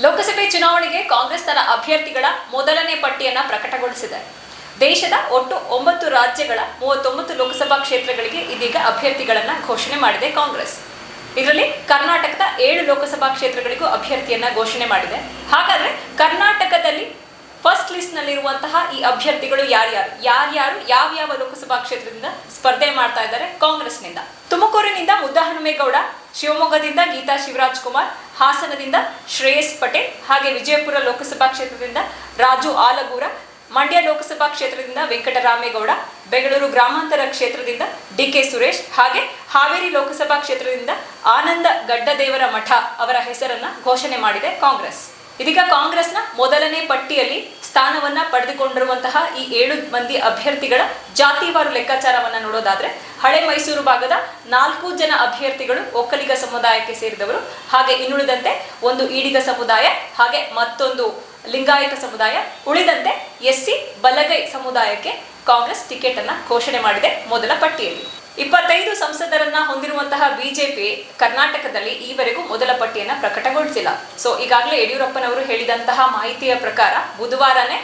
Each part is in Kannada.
ಲೋಕಸಭೆ ಚುನಾವಣೆಗೆ ಕಾಂಗ್ರೆಸ್ ತನ್ನ ಅಭ್ಯರ್ಥಿಗಳ ಮೊದಲನೇ ಪಟ್ಟಿಯನ್ನ ಪ್ರಕಟಗೊಳಿಸಿದೆ. ದೇಶದ ಒಟ್ಟು ಒಂಬತ್ತು ರಾಜ್ಯಗಳ ಮೂವತ್ತೊಂಬತ್ತು ಲೋಕಸಭಾ ಕ್ಷೇತ್ರಗಳಿಗೆ ಇದೀಗ ಅಭ್ಯರ್ಥಿಗಳನ್ನ ಘೋಷಣೆ ಮಾಡಿದೆ ಕಾಂಗ್ರೆಸ್. ಇದರಲ್ಲಿ ಕರ್ನಾಟಕದ ಏಳು ಲೋಕಸಭಾ ಕ್ಷೇತ್ರಗಳಿಗೂ ಅಭ್ಯರ್ಥಿಯನ್ನ ಘೋಷಣೆ ಮಾಡಿದೆ. ಹಾಗಾದ್ರೆ ಕರ್ನಾಟಕದಲ್ಲಿ ಫಸ್ಟ್ ಲಿಸ್ಟ್ ನಲ್ಲಿರುವಂತಹ ಈ ಅಭ್ಯರ್ಥಿಗಳು ಯಾರ್ಯಾರು? ಯಾರ್ಯಾರು ಯಾವ್ಯಾವ ಯಾವ ಲೋಕಸಭಾ ಕ್ಷೇತ್ರದಿಂದ ಸ್ಪರ್ಧೆ ಮಾಡ್ತಾ ಇದ್ದಾರೆ ಕಾಂಗ್ರೆಸ್ನಿಂದ? ತುಮಕೂರಿನಿಂದ ಮುದ್ದಹನುಮೇಗೌಡ ಶಿವಮೊಗ್ಗದಿಂದ ಗೀತಾ ಶಿವರಾಜ್ ಕುಮಾರ್, ಹಾಸನದಿಂದ ಶ್ರೇಯಸ್ ಪಟೇಲ್, ಹಾಗೆ ವಿಜಯಪುರ ಲೋಕಸಭಾ ಕ್ಷೇತ್ರದಿಂದ ರಾಜು ಆಲಗೂರ, ಮಂಡ್ಯ ಲೋಕಸಭಾ ಕ್ಷೇತ್ರದಿಂದ ವೆಂಕಟರಾಮೇಗೌಡ, ಬೆಂಗಳೂರು ಗ್ರಾಮಾಂತರ ಕ್ಷೇತ್ರದಿಂದ ಡಿಕೆ ಸುರೇಶ್, ಹಾಗೆ ಹಾವೇರಿ ಲೋಕಸಭಾ ಕ್ಷೇತ್ರದಿಂದ ಆನಂದ ಗಡ್ಡದೇವರ ಮಠ ಅವರ ಹೆಸರನ್ನ ಘೋಷಣೆ ಮಾಡಿದೆ ಕಾಂಗ್ರೆಸ್. ಇದೀಗ ಕಾಂಗ್ರೆಸ್ನ ಮೊದಲನೇ ಪಟ್ಟಿಯಲ್ಲಿ ಸ್ಥಾನವನ್ನ ಪಡೆದುಕೊಂಡಿರುವಂತಹ ಈ ಏಳು ಮಂದಿ ಅಭ್ಯರ್ಥಿಗಳ ಜಾತಿವಾರು ಲೆಕ್ಕಾಚಾರವನ್ನ ನೋಡೋದಾದ್ರೆ ಹಳೆ ಮೈಸೂರು ಭಾಗದ ನಾಲ್ಕು ಜನ ಅಭ್ಯರ್ಥಿಗಳು ಒಕ್ಕಲಿಗ ಸಮುದಾಯಕ್ಕೆ ಸೇರಿದವರು. ಹಾಗೆ ಇನ್ನುಳಿದಂತೆ ಒಂದು ಈಡಿಗ ಸಮುದಾಯ, ಹಾಗೆ ಮತ್ತೊಂದು ಲಿಂಗಾಯತ ಸಮುದಾಯ. ಉಳಿದಂತೆ ಎಸ್ಸಿ ಬಲಗೈ ಸಮುದಾಯಕ್ಕೆ ಕಾಂಗ್ರೆಸ್ ಟಿಕೆಟ್ ಅನ್ನ ಘೋಷಣೆ ಮಾಡಿದೆ ಮೊದಲ ಪಟ್ಟಿಯಲ್ಲಿ. ಇಪ್ಪತ್ತೈದು ಸಂಸದರನ್ನ ಹೊಂದಿರುವಂತಹ ಬಿಜೆಪಿ ಕರ್ನಾಟಕದಲ್ಲಿ ಈವರೆಗೂ ಮೊದಲ ಪಟ್ಟಿಯನ್ನ ಪ್ರಕಟಗೊಳಿಸಿಲ್ಲ. ಸೊ ಈಗಾಗಲೇ ಯಡಿಯೂರಪ್ಪನವರು ಹೇಳಿದಂತಹ ಮಾಹಿತಿಯ ಪ್ರಕಾರ ಬುಧವಾರನೇ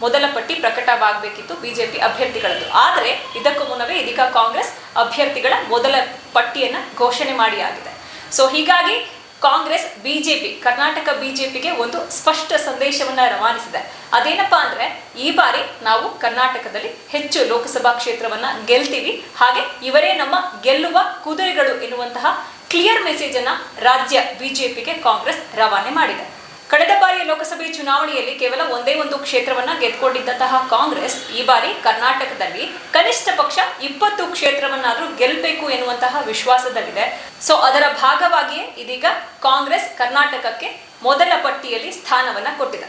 ಮೊದಲ ಪಟ್ಟಿ ಪ್ರಕಟವಾಗಬೇಕಿತ್ತು ಬಿಜೆಪಿ ಅಭ್ಯರ್ಥಿಗಳದ್ದು. ಆದರೆ ಇದಕ್ಕೂ ಮುನ್ನವೇ ಇದೀಗ ಕಾಂಗ್ರೆಸ್ ಅಭ್ಯರ್ಥಿಗಳ ಮೊದಲ ಪಟ್ಟಿಯನ್ನು ಘೋಷಣೆ ಮಾಡಿ ಆಗಿದೆ. ಸೊ ಹೀಗಾಗಿ ಕಾಂಗ್ರೆಸ್ ಬಿಜೆಪಿ, ಕರ್ನಾಟಕ ಬಿಜೆಪಿಗೆ ಒಂದು ಸ್ಪಷ್ಟ ಸಂದೇಶವನ್ನ ರವಾನಿಸಿದೆ. ಅದೇನಪ್ಪಾ ಅಂದ್ರೆ, ಈ ಬಾರಿ ನಾವು ಕರ್ನಾಟಕದಲ್ಲಿ ಹೆಚ್ಚು ಲೋಕಸಭಾ ಕ್ಷೇತ್ರವನ್ನ ಗೆಲ್ತೀವಿ. ಹಾಗೆ ಇವರೇ ನಮ್ಮ ಗೆಲ್ಲುವ ಕುದುರೆಗಳು ಎನ್ನುವಂತಹ ಕ್ಲಿಯರ್ ಮೆಸೇಜ್ ರಾಜ್ಯ ಬಿಜೆಪಿಗೆ ಕಾಂಗ್ರೆಸ್ ರವಾನೆ ಮಾಡಿದೆ. ಕಳೆದ ಬಾರಿಯ ಲೋಕಸಭೆ ಚುನಾವಣೆಯಲ್ಲಿ ಕೇವಲ ಒಂದೇ ಒಂದು ಕ್ಷೇತ್ರವನ್ನ ಗೆದ್ಕೊಂಡಿದ್ದಂತಹ ಕಾಂಗ್ರೆಸ್, ಈ ಬಾರಿ ಕರ್ನಾಟಕದಲ್ಲಿ ಕನಿಷ್ಠ ಪಕ್ಷ ಇಪ್ಪತ್ತು ಕ್ಷೇತ್ರವನ್ನಾದ್ರೂ ಗೆಲ್ಲಬೇಕು ಎನ್ನುವಂತಹ ವಿಶ್ವಾಸದಲ್ಲಿದೆ. ಸೊ ಅದರ ಭಾಗವಾಗಿಯೇ ಇದೀಗ ಕಾಂಗ್ರೆಸ್ ಕರ್ನಾಟಕಕ್ಕೆ ಮೊದಲ ಪಟ್ಟಿಯಲ್ಲಿ ಸ್ಥಾನವನ್ನ ಕೊಟ್ಟಿದೆ.